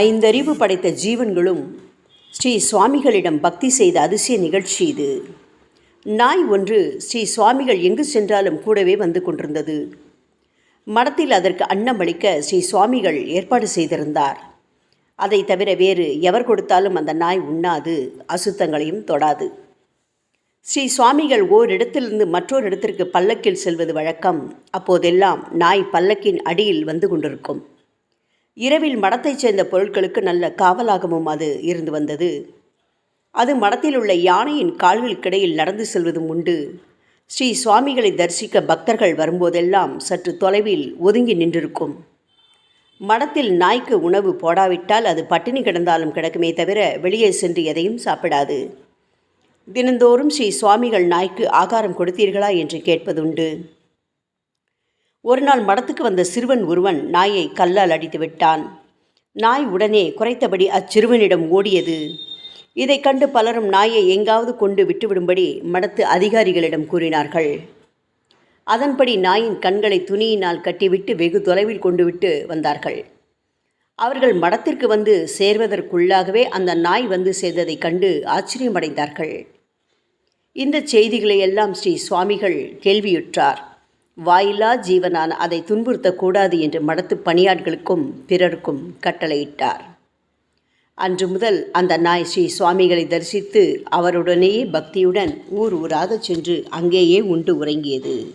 ஐந்தறிவு படைத்த ஜீவன்களும் ஸ்ரீ சுவாமிகளிடம் பக்தி செய்த அதிசய நிகழ்ச்சி இது. நாய் ஒன்று ஸ்ரீ சுவாமிகள் எங்கு சென்றாலும் கூடவே வந்து கொண்டிருந்தது. மடத்தில் அதற்கு அன்னமளிக்க ஸ்ரீ சுவாமிகள் ஏற்பாடு செய்திருந்தார். அதை தவிர வேறு எவர் கொடுத்தாலும் அந்த நாய் உண்ணாது அசுத்தங்களையும் தொடாது. ஸ்ரீ சுவாமிகள் ஓரிடத்திலிருந்து மற்றொரு இடத்திற்கு பல்லக்கில் செல்வது வழக்கம். அப்போதெல்லாம் நாய் பல்லக்கின் அடியில் வந்து கொண்டிருக்கும். இரவில் மடத்தைச் சேர்ந்த பொருட்களுக்கு நல்ல காவலாகவும் அது இருந்து வந்தது. அது மடத்தில் உள்ள யானையின் கால்களுக்கிடையில் நடந்து செல்வதும் உண்டு. ஸ்ரீ சுவாமிகளை தரிசிக்க பக்தர்கள் வரும்போதெல்லாம் சற்று தொலைவில் ஒதுங்கி நின்றிருக்கும். மடத்தில் நாய்க்கு உணவு போடாவிட்டால் அது பட்டினி கிடந்தாலும் கிடக்குமே தவிர வெளியே சென்று எதையும் சாப்பிடாது. தினந்தோறும் ஸ்ரீ சுவாமிகள் நாய்க்கு ஆகாரம் கொடுத்தீர்களா என்று கேட்பதுண்டு. ஒரு நாள் மடத்துக்கு வந்த சிறுவன் ஒருவன் நாயை கல்லால் அடித்து விட்டான். நாய் உடனே குறைத்தபடி அச்சிறுவனிடம் ஓடியது. இதைக் கண்டு பலரும் நாயை எங்காவது கொண்டு விட்டுவிடும்படி மடத்து அதிகாரிகளிடம் கூறினார்கள். அதன்படி நாயின் கண்களை துணியினால் கட்டிவிட்டு வெகு தொலைவில் கொண்டு விட்டு வந்தார்கள். அவர்கள் மடத்திற்கு வந்து சேர்வதற்குள்ளாகவே அந்த நாய் வந்து சேர்ந்ததைக் கண்டு ஆச்சரியமடைந்தார்கள். இந்த செய்திகளை எல்லாம் ஸ்ரீ சுவாமிகள் கேள்வியுற்றார். வாயிலா ஜீவனான அதை துன்புறுத்தக்கூடாது என்று மடத்து பணியாட்களுக்கும் பிறருக்கும் கட்டளையிட்டார். அன்று முதல் அந்த நாய் ஸ்ரீ சுவாமிகளை தரிசித்து அவருடனேயே பக்தியுடன் ஊர் ஊராகச் சென்று அங்கேயே உண்டு உறங்கியது.